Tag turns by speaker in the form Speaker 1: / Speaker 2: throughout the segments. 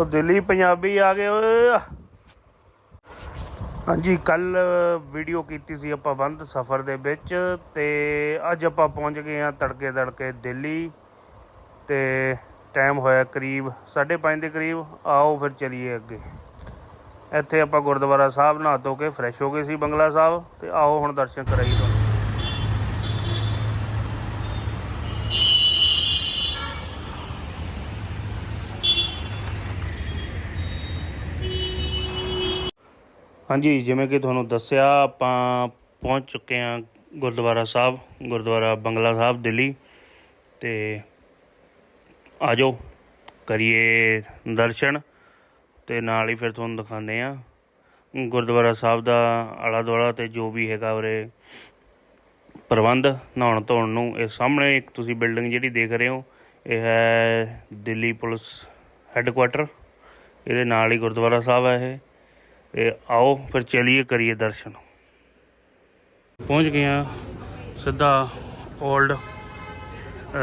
Speaker 1: ਉਹ ਦਿੱਲੀ ਪੰਜਾਬੀ ਆ ਗਏ, ਓਏ। ਹਾਂਜੀ, ਕੱਲ ਵੀਡੀਓ ਕੀਤੀ ਸੀ ਆਪਾਂ ਬੰਦ ਸਫ਼ਰ ਦੇ ਵਿੱਚ ਤੇ ਅੱਜ ਆਪਾਂ ਪਹੁੰਚ ਗਏ ਆ ਤੜਕੇ ਤੜਕੇ ਦਿੱਲੀ ਤੇ ਟਾਈਮ ਹੋਇਆ ਕਰੀਬ 5:30 ਦੇ ਕਰੀਬ। ਆਓ ਫਿਰ ਚਲੀਏ ਅੱਗੇ। ਇੱਥੇ ਆਪਾਂ ਗੁਰਦੁਆਰਾ ਸਾਹਿਬ ਨਹਾ ਧੋ ਕੇ ਫਰੈਸ਼ ਹੋ ਗਏ ਸੀ ਬੰਗਲਾ ਸਾਹਿਬ ਤੇ ਆਓ ਹੁਣ ਦਰਸ਼ਨ ਕਰਾਈਏ ਹਾਂਜੀ, ਜਿਵੇਂ ਕਿ ਤੁਹਾਨੂੰ ਦੱਸਿਆ, ਆਪਾਂ ਪਹੁੰਚ ਚੁੱਕੇ ਹਾਂ ਗੁਰਦੁਆਰਾ ਸਾਹਿਬ, ਗੁਰਦੁਆਰਾ ਬੰਗਲਾ ਸਾਹਿਬ, ਦਿੱਲੀ। ਤੇ ਆਜੋ, ਕਰੀਏ ਦਰਸ਼ਨ ਤੇ ਨਾਲ ਹੀ ਫਿਰ ਤੁਹਾਨੂੰ ਦਿਖਾਉਂਦੇ ਆ ਗੁਰਦੁਆਰਾ ਸਾਹਿਬ ਦਾ ਆਲਾ ਦੁਆਲਾ ਤੇ ਜੋ ਵੀ ਹੈਗਾ ਉਰੇ ਪ੍ਰਬੰਧ ਨਹਾਉਣ ਧੋਣ ਨੂੰ, ਇਹ ਸਾਹਮਣੇ ਇੱਕ ਤੁਸੀਂ ਬਿਲਡਿੰਗ ਜਿਹੜੀ ਦੇਖ ਰਹੇ ਹੋ, ਇਹ ਹੈ ਦਿੱਲੀ ਪੁਲਿਸ ਹੈੱਡਕੁਆਟਰ। ਇਹਦੇ ਨਾਲ ਹੀ ਗੁਰਦੁਆਰਾ ਸਾਹਿਬ ਹੈ ਇਹ। ਇਹ ਆਓ ਫਿਰ ਚਲਿਏ ਕਰੀਏ ਦਰਸ਼ਨ। ਪਹੁੰਚ ਗਏ ਹਾਂ ਸਿੱਧਾ 올ਡ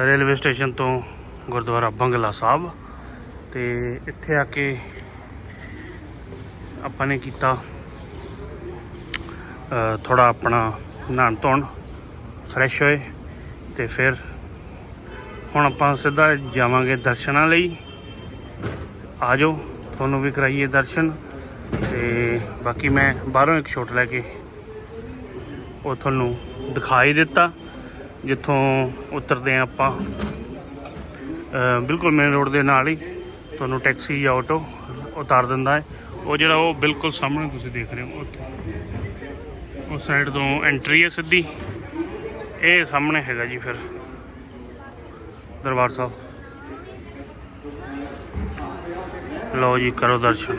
Speaker 1: ਰੇਲਵੇ ਸਟੇਸ਼ਨ ਤੋਂ ਗੁਰਦੁਆਰਾ ਬੰਗਲਾ ਸਾਹਿਬ ਤੇ ਇੱਥੇ ਆ ਕੇ ਆਪਾਂ ਨੇ ਕੀਤਾ ਥੋੜਾ ਆਪਣਾ ਨਹਾਉਣ ਧੋਣ ਫਰੈਸ਼ ਹੋਏ ਤੇ ਫਿਰ ਹੁਣ ਆਪਾਂ ਸਿੱਧਾ ਜਾਵਾਂਗੇ ਦਰਸ਼ਨਾਂ ਲਈ। ਆਜੋ ਤੁਹਾਨੂੰ ਵੀ ਕਰਾਈਏ ਦਰਸ਼ਨ। ਤੇ ਬਾਕੀ ਮੈਂ ਬਾਹਰੋਂ ਇੱਕ ਸ਼ੋਟ ਲੈ ਕੇ ਉਹ ਤੁਹਾਨੂੰ ਦਿਖਾਈ ਦਿੱਤਾ, ਜਿੱਥੋਂ ਉਤਰਦੇ ਹਾਂ ਆਪਾਂ। ਬਿਲਕੁਲ ਮੇਨ ਰੋਡ ਦੇ ਨਾਲ ਹੀ ਤੁਹਾਨੂੰ ਟੈਕਸੀ ਜਾਂ ਆਟੋ ਉਤਾਰ ਦਿੰਦਾ ਹੈ। ਉਹ ਜਿਹੜਾ ਉਹ ਬਿਲਕੁਲ ਸਾਹਮਣੇ ਤੁਸੀਂ ਦੇਖ ਰਹੇ ਹੋ, ਉੱਥੇ। ਉਸ ਸਾਈਡ ਤੋਂ ਐਂਟਰੀ ਹੈ ਸਿੱਧੀ। ਇਹ ਸਾਹਮਣੇ ਹੈਗਾ ਜੀ ਫਿਰ, ਦਰਬਾਰ ਸਾਹਿਬ। ਲਓ ਜੀ ਕਰੋ ਦਰਸ਼ਨ।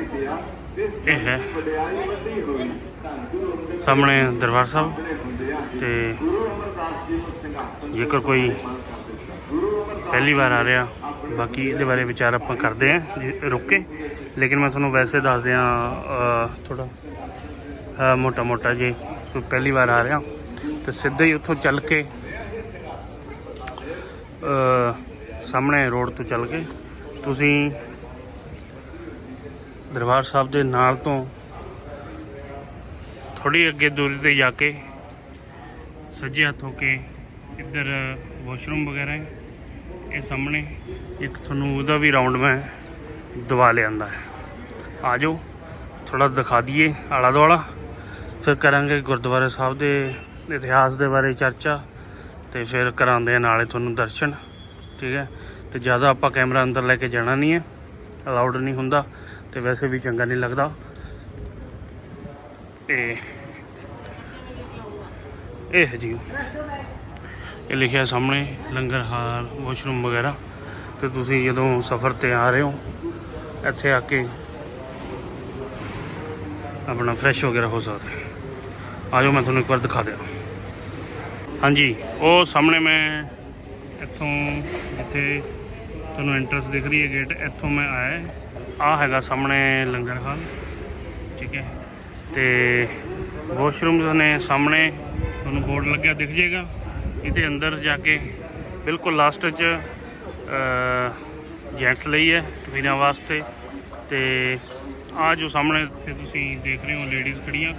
Speaker 1: ਇਹ ਹੈ। ਸਾਹਮਣੇ ਦਰਬਾਰ ਸਾਹਿਬ ਤੇ ਜੇਕਰ ਕੋਈ ਪਹਿਲੀ ਵਾਰ ਆ ਰਿਹਾ, ਬਾਕੀ ਇਹਦੇ ਬਾਰੇ ਵਿਚਾਰ ਆਪਾਂ ਕਰਦੇ ਆਂ ਰੁਕ ਕੇ। ਲੇਕਿਨ ਮੈਂ ਤੁਹਾਨੂੰ ਵੈਸੇ ਦੱਸ ਦਿਆਂ ਥੋੜਾ ਮੋਟਾ ਮੋਟਾ ਜੇ ਪਹਿਲੀ ਵਾਰ ਆ ਰਿਹਾ, ਤੇ ਸਿੱਧਾ ਹੀ ਉੱਥੋਂ ਚੱਲ ਕੇ ਸਾਹਮਣੇ ਰੋਡ ਤੋਂ ਚੱਲ ਕੇ ਤੁਸੀਂ ਦਰਬਾਰ ਸਾਹਿਬ ਦੇ ਨਾਲ ਤੋਂ ਥੋੜੀ ਅੱਗੇ ਦੂਰੀ ਤੇ ਜਾ ਕੇ ਸੱਜੇ ਹੱਥ ਹੋ ਕੇ ਇੱਧਰ ਵਾਸ਼ਰੂਮ ਵਗੈਰਾ ਹੈ, ਇਹ ਸਾਹਮਣੇ ਇੱਕ ਤੁਹਾਨੂੰ ਉਹਦਾ ਵੀ ਰਾਉਂਡ ਮੈਂ ਦਵਾ ਲਿਆਂਦਾ ਹੈ। ਆ ਜਾਓ ਥੋੜਾ ਦਿਖਾ ਦਈਏ ਆਲਾ ਦੁਆਲਾ ਫਿਰ ਕਰਾਂਗੇ ਗੁਰਦੁਆਰਾ ਸਾਹਿਬ ਦੇ ਇਤਿਹਾਸ ਦੇ ਬਾਰੇ ਚਰਚਾ ਤੇ ਫਿਰ ਕਰਾਉਂਦੇ ਆ ਨਾਲੇ ਤੁਹਾਨੂੰ ਦਰਸ਼ਨ, ਠੀਕ ਹੈ? ਤੇ ਜ਼ਿਆਦਾ ਆਪਾਂ ਕੈਮਰਾ ਅੰਦਰ ਲੈ ਕੇ ਜਾਣਾ ਨਹੀਂ ਹੈ ਅਲਾਉਡ ਨਹੀਂ ਹੁੰਦਾ। ਤੇ ਵੈਸੇ ਵੀ ਚੰਗਾ ਨਹੀਂ ਲੱਗਦਾ। ਤੇ ਇਹ ਹੈ ਜੀ। ਇਹ ਲਿਖਿਆ ਸਾਹਮਣੇ, ਲੰਗਰ ਹਾਲ ਵਾਸ਼ਰੂਮ ਵਗੈਰਾ। ਤੇ ਤੁਸੀਂ ਜਦੋਂ ਸਫ਼ਰ ਤੇ ਆ ਰਹੇ ਹੋ, ਇੱਥੇ ਆ ਕੇ ਆਪਣਾ ਫਰੈਸ਼ ਵਗੈਰਾ ਹੋ ਸਕਦਾ ਆ ਜਾਓ ਮੈਂ ਤੁਹਾਨੂੰ ਇੱਕ ਵਾਰ ਦਿਖਾ ਦਿਆਂ। ਹਾਂਜੀ, ਉਹ ਸਾਹਮਣੇ ਮੈਂ ਇੱਥੋਂ ਜਿੱਥੇ ਤੁਹਾਨੂੰ ਐਂਟਰੈਂਸ ਦਿਖ ਰਹੀ ਹੈ ਗੇਟ ਇੱਥੋਂ ਮੈਂ ਆਇਆ ਆ ਹੈਗਾ ਸਾਹਮਣੇ ਲੰਗਰ ਹਾਲ ਠੀਕ ਹੈ। ਤੇ ਵਾਸ਼ਰੂਮਸ ਨੇ ਸਾਹਮਣੇ, ਤੁਹਾਨੂੰ ਬੋਰਡ ਲੱਗਿਆ ਦਿਖ ਜਾਏਗਾ। ਇਹਦੇ ਅੰਦਰ ਜਾ ਕੇ ਬਿਲਕੁਲ ਲਾਸਟ 'ਚ ਜੈਂਟਸ ਲਈ ਹੈ ਵੀਰਾਂ ਵਾਸਤੇ। ਤੇ ਆ ਜੋ ਸਾਹਮਣੇ ਇੱਥੇ ਤੁਸੀਂ ਦੇਖ ਰਹੇ ਹੋ ਲੇਡੀਜ਼ ਖੜੀਆਂ,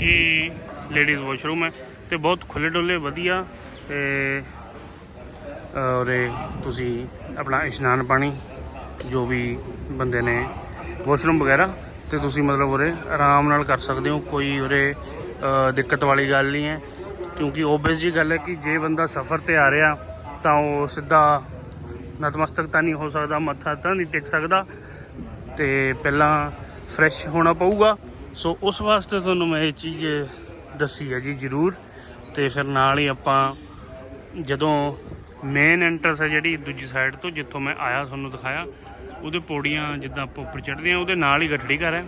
Speaker 1: ਇਹ ਲੇਡੀਜ਼ ਵਾਸ਼ਰੂਮ ਹੈ ਤੇ ਬਹੁਤ ਖੁੱਲੇ ਡੁੱਲੇ ਵਧੀਆ। ਤੇ ਔਰ ਤੁਸੀਂ ਆਪਣਾ ਇਸ਼ਨਾਨ ਪਾਣੀ ਜੋ ਵੀ ਬੰਦੇ ਨੇ ਵਾਸ਼ਰੂਮ ਵਗੈਰਾ, ਤੇ ਤੁਸੀਂ ਮਤਲਬ ਉਰੇ ਆਰਾਮ ਨਾਲ ਕਰ ਸਕਦੇ ਹੋ, ਕੋਈ ਉਰੇ ਦਿੱਕਤ ਵਾਲੀ ਗੱਲ ਨਹੀਂ ਹੈ। ਕਿਉਂਕਿ ਓਬਵੀਅਸ ਜੀ ਗੱਲ ਹੈ ਕਿ ਜੇ ਬੰਦਾ ਸਫ਼ਰ ਤੇ ਆ ਰਿਹਾ, ਤਾਂ ਉਹ ਸਿੱਧਾ ਨਤਮਸਤਕ ਤਾਂ ਨਹੀਂ ਹੋ ਸਕਦਾ, ਮੱਥਾ ਤਾਂ ਨਹੀਂ ਟੇਕ ਸਕਦਾ। ਤੇ ਪਹਿਲਾਂ ਫਰੈਸ਼ ਹੋਣਾ ਪਊਗਾ। ਸੋ ਉਸ ਵਾਸਤੇ ਤੁਹਾਨੂੰ ਮੈਂ ਇਹ ਚੀਜ਼ ਦੱਸੀ ਹੈ ਜੀ ਜ਼ਰੂਰ। ਤੇ ਫਿਰ ਨਾਲ ਹੀ ਆਪਾਂ ਜਦੋਂ ਮੇਨ ਐਂਟਰਸ ਹੈ ਜਿਹੜੀ ਦੂਜੀ ਸਾਈਡ ਤੋਂ, ਜਿੱਥੋਂ ਮੈਂ ਆਇਆ, ਤੁਹਾਨੂੰ ਦਿਖਾਇਆ। ਉਹਦੇ ਪੌੜੀਆਂ ਜਿੱਦਾਂ ਆਪਾਂ ਉੱਪਰ ਚੜ੍ਹਦੇ ਆ ਉਹਦੇ ਨਾਲ ਹੀ ਗੱਡੀ ਘਰ ਹੈ।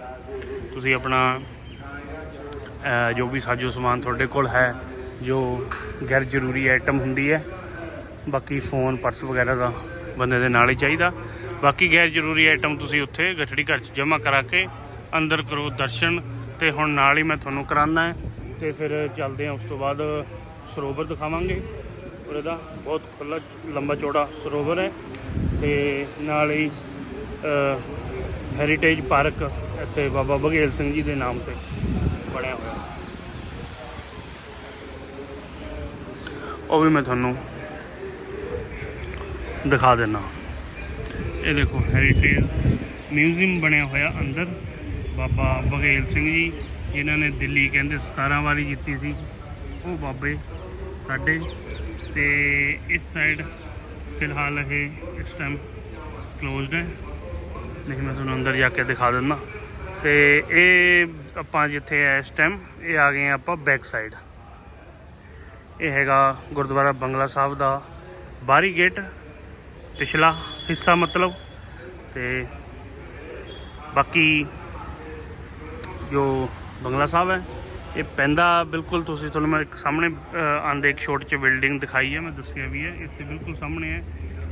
Speaker 1: ਤੁਸੀਂ ਆਪਣਾ ਜੋ ਵੀ ਸਾਜੋ ਸਮਾਨ ਤੁਹਾਡੇ ਕੋਲ ਹੈ, ਜੋ ਗੈਰ ਜ਼ਰੂਰੀ ਆਈਟਮ ਹੁੰਦੀ ਹੈ, ਬਾਕੀ ਫੋਨ ਪਰਸ ਵਗੈਰਾ ਦਾ ਬੰਦੇ ਦੇ ਨਾਲ ਹੀ ਚਾਹੀਦਾ। ਬਾਕੀ ਗੈਰ ਜ਼ਰੂਰੀ ਆਈਟਮ ਤੁਸੀਂ ਉੱਥੇ ਗੱਠੜੀ ਘਰ 'ਚ ਜਮ੍ਹਾਂ ਕਰਾ ਕੇ ਅੰਦਰ ਕਰੋ ਦਰਸ਼ਨ ਤੇ ਹੁਣ ਨਾਲ ਹੀ ਮੈਂ ਤੁਹਾਨੂੰ ਕਰਾਉਣਾ ਹੈ ਤੇ ਫਿਰ ਚੱਲਦੇ ਹਾਂ, ਉਸ ਤੋਂ ਬਾਅਦ ਸਰੋਵਰ ਦਿਖਾਵਾਂਗੇ। ਉਰੇ ਦਾ ਬਹੁਤ ਖੁੱਲਾ ਲੰਬਾ ਚੌੜਾ ਸਰੋਵਰ ਹੈ ਤੇ ਨਾਲ ਹੀ ਹੈਰੀਟੇਜ ਪਾਰਕ ਇੱਥੇ ਬਾਬਾ ਬਘੇਲ ਸਿੰਘ ਜੀ ਦੇ ਨਾਮ ਤੇ ਬਣਿਆ ਹੋਇਆ। ਉਹ ਵੀ ਮੈਂ ਤੁਹਾਨੂੰ ਦਿਖਾ ਦਿੰਦਾ। ਇਹ ਦੇਖੋ ਹੈਰੀਟੇਜ ਮਿਊਜ਼ੀਅਮ ਬਣਿਆ ਹੋਇਆ ਅੰਦਰ, ਬਾਬਾ ਬਘੇਲ ਸਿੰਘ ਜੀ, ਜਿਨ੍ਹਾਂ ਨੇ ਦਿੱਲੀ ਕਹਿੰਦੇ 17 ਵਾਰੀ ਜਿੱਤੀ ਸੀ। ਉਹ ਬਾਬੇ ਸਾਡੇ ਤੇ ਇਸ ਸਾਈਡ ਫਿਲਹਾਲ ਇਹ ਇਸ ਟਾਈਮ ਕਲੋਜ਼ਡ ਹੈ। ਨਹੀਂ, ਮੈਂ ਤੁਹਾਨੂੰ ਅੰਦਰ ਜਾ ਕੇ ਦਿਖਾ ਦਿੰਦਾ। ਤੇ ਇਹ ਆਪਾਂ ਜਿੱਥੇ ਆ ਇਸ ਟਾਈਮ ਇਹ ਆ ਗਏ ਹਾਂ ਆਪਾਂ ਬੈਕ ਸਾਈਡ ਇਹ ਹੈਗਾ ਗੁਰਦੁਆਰਾ ਬੰਗਲਾ ਸਾਹਿਬ ਦਾ ਬਾਹਰੀ ਗੇਟ ਪਿਛਲਾ ਹਿੱਸਾ ਮਤਲਬ। ਤੇ ਬਾਕੀ ਜੋ ਬੰਗਲਾ ਸਾਹਿਬ ਹੈ ਇਹ ਪੈਂਦਾ ਬਿਲਕੁਲ ਤੁਸੀਂ ਤੁਹਾਨੂੰ ਮੈਂ ਇੱਕ ਸਾਹਮਣੇ ਅ, ਆਉਂਦੇ ਇੱਕ ਛੋਟੀ ਜਿਹੀ ਬਿਲਡਿੰਗ ਦਿਖਾਈ ਹੈ ਮੈਂ ਦੱਸਿਆ ਵੀ ਹੈ ਇਸ 'ਤੇ ਬਿਲਕੁਲ ਸਾਹਮਣੇ ਹੈ।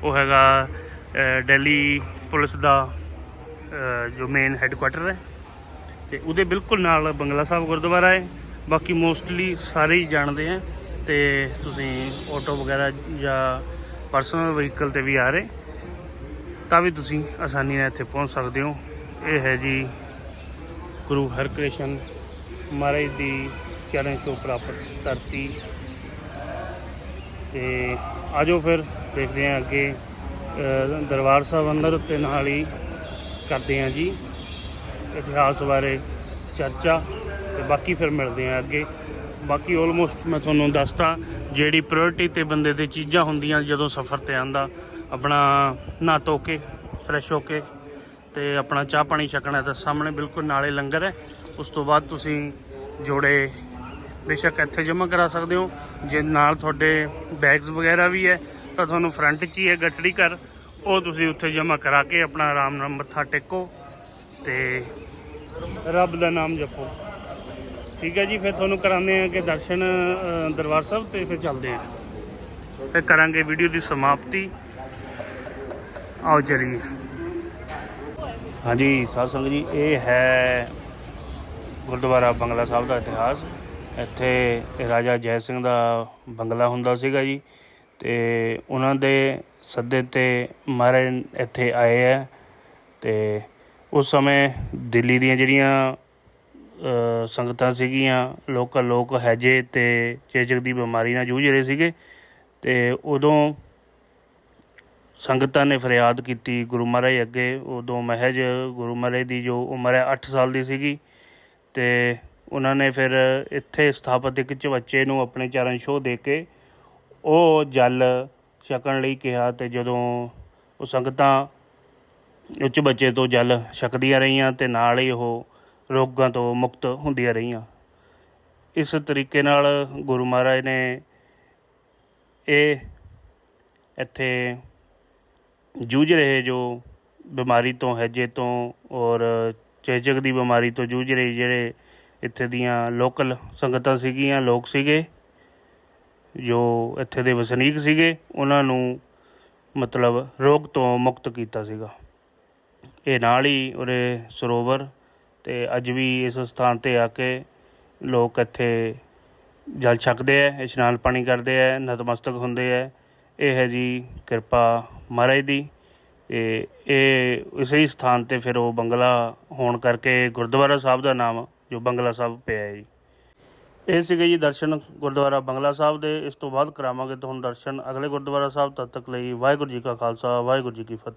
Speaker 1: ਉਹ ਹੈਗਾ ਅ, ਦਿੱਲੀ ਪੁਲਿਸ ਦਾ ਜੋ ਮੇਨ ਹੈੱਡਕੁਆਟਰ ਹੈ। ਤੇ ਉਹਦੇ ਬਿਲਕੁਲ ਨਾਲ ਬੰਗਲਾ ਸਾਹਿਬ ਗੁਰਦੁਆਰਾ ਹੈ। ਬਾਕੀ ਮੋਸਟਲੀ ਸਾਰੇ ਹੀ ਜਾਣਦੇ ਆ ਤੇ ਤੁਸੀਂ ਆਟੋ ਵਗੈਰਾ ਜਾਂ ਪਰਸਨਲ ਵਹੀਕਲ ਤੇ ਵੀ ਆ ਰਹੇ। ਤਾਂ ਵੀ ਤੁਸੀਂ ਆਸਾਨੀ ਨਾਲ ਇੱਥੇ ਪਹੁੰਚ ਸਕਦੇ ਹੋ। ਇਹ ਹੈ ਜੀ ਗੁਰੂ ਹਰਕ੍ਰਿਸ਼ਨ ਮਹਾਰਾਜ ਦੀ ਚਰਨ ਛੋਹ ਪ੍ਰਾਪਤ ਧਰਤੀ। ਤੇ ਆਜੋ ਫਿਰ ਦੇਖਦੇ ਹਾਂ ਅੱਗੇ ਦਰਬਾਰ ਸਾਹਿਬ ਅੰਦਰ ਤੇ ਨਾਲ ਹੀ ਕਰਦੇ ਹਾਂ ਜੀ ਇਤਿਹਾਸ ਬਾਰੇ ਚਰਚਾ ਤੇ ਬਾਕੀ ਫਿਰ ਮਿਲਦੇ ਹਾਂ ਅੱਗੇ। ਬਾਕੀ ਆਲਮੋਸਟ ਮੈਂ ਤੁਹਾਨੂੰ ਦੱਸਤਾ ਜਿਹੜੀ ਪ੍ਰਾਇੋਰਟੀ ਤੇ ਬੰਦੇ ਦੇ ਚੀਜ਼ਾਂ ਹੁੰਦੀਆਂ ਜਦੋਂ ਸਫ਼ਰ ਤੇ ਆਂਦਾ ਆਪਣਾ ਨਹਾ ਧੋ ਕੇ ਫਰੈਸ਼ ਹੋ ਕੇ ਤੇ ਆਪਣਾ ਚਾਹ ਪਾਣੀ ਛਕਣਾ ਤਾਂ ਸਾਹਮਣੇ ਬਿਲਕੁਲ ਨਾਲੇ ਲੰਗਰ ਹੈ। ਉਸ ਤੋਂ ਬਾਅਦ ਤੁਸੀਂ ਜੋੜੇ ਬੇਸ਼ੱਕ ਇੱਥੇ ਜਮ੍ਹਾਂ ਕਰਾ ਸਕਦੇ ਹੋ। ਜੇ ਨਾਲ ਤੁਹਾਡੇ ਬੈਗਸ ਵਗੈਰਾ ਵੀ ਹੈ, ਤਾਂ ਤੁਹਾਨੂੰ ਫਰੰਟ 'ਚ ਹੀ ਹੈ ਗੱਟੜੀ ਘਰ। ਉਹ ਤੁਸੀਂ ਉੱਥੇ ਜਮ੍ਹਾਂ ਕਰਾ ਕੇ ਆਪਣਾ ਆਰਾਮ ਨਾਲ ਮੱਥਾ ਟੇਕੋ ਤੇ ਰੱਬ ਦਾ ਨਾਮ ਜਪੋ। ਠੀਕ ਹੈ ਜੀ, ਫਿਰ ਤੁਹਾਨੂੰ ਕਰਾਉਂਦੇ ਆ ਕਿ ਦਰਸ਼ਨ ਦਰਬਾਰ ਸਾਹਿਬ ਤੇ ਫਿਰ ਚੱਲਦੇ ਆ ਫਿਰ ਕਰਾਂਗੇ ਵੀਡੀਓ ਦੀ ਸਮਾਪਤੀ। ਆਓ ਚਲੀਏ। ਹਾਂਜੀ, ਸਾਧ ਸੰਗਤ ਜੀ, ਇਹ ਹੈ ਗੁਰਦੁਆਰਾ ਬੰਗਲਾ ਸਾਹਿਬ ਦਾ ਇਤਿਹਾਸ। ਇੱਥੇ ਰਾਜਾ ਜੈ ਸਿੰਘ ਦਾ ਬੰਗਲਾ ਹੁੰਦਾ ਸੀਗਾ ਜੀ ਤੇ ਉਹਨਾਂ ਦੇ ਸੱਦੇ ਤੇ ਮਹਾਰਾਜ ਇੱਥੇ ਆਏ ਹੈ ਤੇ ਉਸ ਸਮੇਂ ਦਿੱਲੀ ਦੀਆਂ ਜਿਹੜੀਆਂ ਸੰਗਤਾਂ ਸੀਗੀਆਂ, ਲੋਕਲ ਲੋਕ ਹੈਜੇ ਤੇ ਚੇਚਕ ਦੀ ਬਿਮਾਰੀ ਨਾਲ ਜੂਝ ਰਹੇ ਸੀਗੇ ਤੇ ਉਦੋਂ ਸੰਗਤਾਂ ਨੇ ਫਰਿਆਦ ਕੀਤੀ ਗੁਰੂ ਮਹਾਰਾਜ ਅੱਗੇ। ਉਦੋਂ ਮਹਿਜ ਗੁਰੂ ਮਹਾਰਾਜ ਦੀ ਜੋ ਉਮਰ ਹੈ 8 ਸਾਲ ਦੀ ਸੀਗੀ। ਤੇ ਉਹਨਾਂ ਨੇ ਫਿਰ ਇੱਥੇ ਸਥਾਪਿਤ ਇੱਕ ਚਵੱਚੇ ਨੂੰ ਆਪਣੇ ਚਰਨ ਛੋਹ ਦੇ ਕੇ ਉਹ ਜਲ ਛਕਣ ਲਈ ਕਿਹਾ ਤੇ ਜਦੋਂ ਉਹ ਸੰਗਤਾਂ ਉੱਚ ਬੱਚੇ ਤੋਂ ਜਲ ਛਕਦੀਆਂ ਰਹੀਆਂ ਤੇ ਨਾਲ ਹੀ ਉਹ ਰੋਗਾਂ ਤੋਂ ਮੁਕਤ ਹੁੰਦੀਆਂ ਰਹੀਆਂ। ਇਸ ਤਰੀਕੇ ਨਾਲ ਗੁਰੂ ਮਹਾਰਾਜ ਨੇ ਇਹ ਇੱਥੇ ਜੂਝ ਰਹੇ ਜੋ ਬਿਮਾਰੀ ਤੋਂ, ਹੈਜੇ ਤੋਂ ਔਰ ਚੇਚਕ ਦੀ ਬਿਮਾਰੀ ਤੋਂ ਜੂਝ ਰਹੇ ਜਿਹੜੇ ਇੱਥੇ ਦੀਆਂ ਲੋਕਲ ਸੰਗਤਾਂ ਸੀਗੀਆਂ, ਲੋਕ ਸੀਗੇ, ਜੋ ਇੱਥੇ ਦੇ ਵਸਨੀਕ ਸੀਗੇ, ਉਹਨਾਂ ਨੂੰ ਮਤਲਬ ਰੋਗ ਤੋਂ ਮੁਕਤ ਕੀਤਾ ਸੀਗਾ। ਇਹ ਨਾਲ ਹੀ ਉਰੇ ਸਰੋਵਰ ਤੇ ਅੱਜ ਵੀ ਇਸ ਸਥਾਨ ਤੇ ਆ ਕੇ ਲੋਕ ਇੱਥੇ ਜਲ ਛਕਦੇ ਆ, ਇਸ਼ਨਾਨ ਪਾਣੀ ਕਰਦੇ ਆ, ਨਤਮਸਤਕ ਹੁੰਦੇ ਆ। ਇਹ ਹੈ ਜੀ ਕਿਰਪਾ ਮਹਾਰਾਜ ਦੀ ਤੇ ਇਹ ਇਸੇ ਸਥਾਨ ਤੇ ਫਿਰ ਉਹ ਬੰਗਲਾ ਹੋਣ ਕਰਕੇ ਗੁਰਦੁਆਰਾ ਸਾਹਿਬ ਦਾ ਨਾਮ ਜੋ ਬੰਗਲਾ ਸਾਹਿਬ ਪਿਆ ਹੈ ਜੀ। ਇਹ ਸੀਗੇ ਜੀ ਦਰਸ਼ਨ ਗੁਰਦੁਆਰਾ ਬੰਗਲਾ ਸਾਹਿਬ ਦੇ। ਇਸ ਤੋਂ ਬਾਅਦ ਕਰਾਵਾਂਗੇ ਤੁਹਾਨੂੰ ਦਰਸ਼ਨ ਅਗਲੇ ਗੁਰਦੁਆਰਾ ਸਾਹਿਬ ਤਦ ਤੱਕ ਲਈ। ਵਾਹਿਗੁਰੂ ਜੀ ਕਾ ਖਾਲਸਾ, ਵਾਹਿਗੁਰੂ ਜੀ ਕੀ ਫਤਿਹ।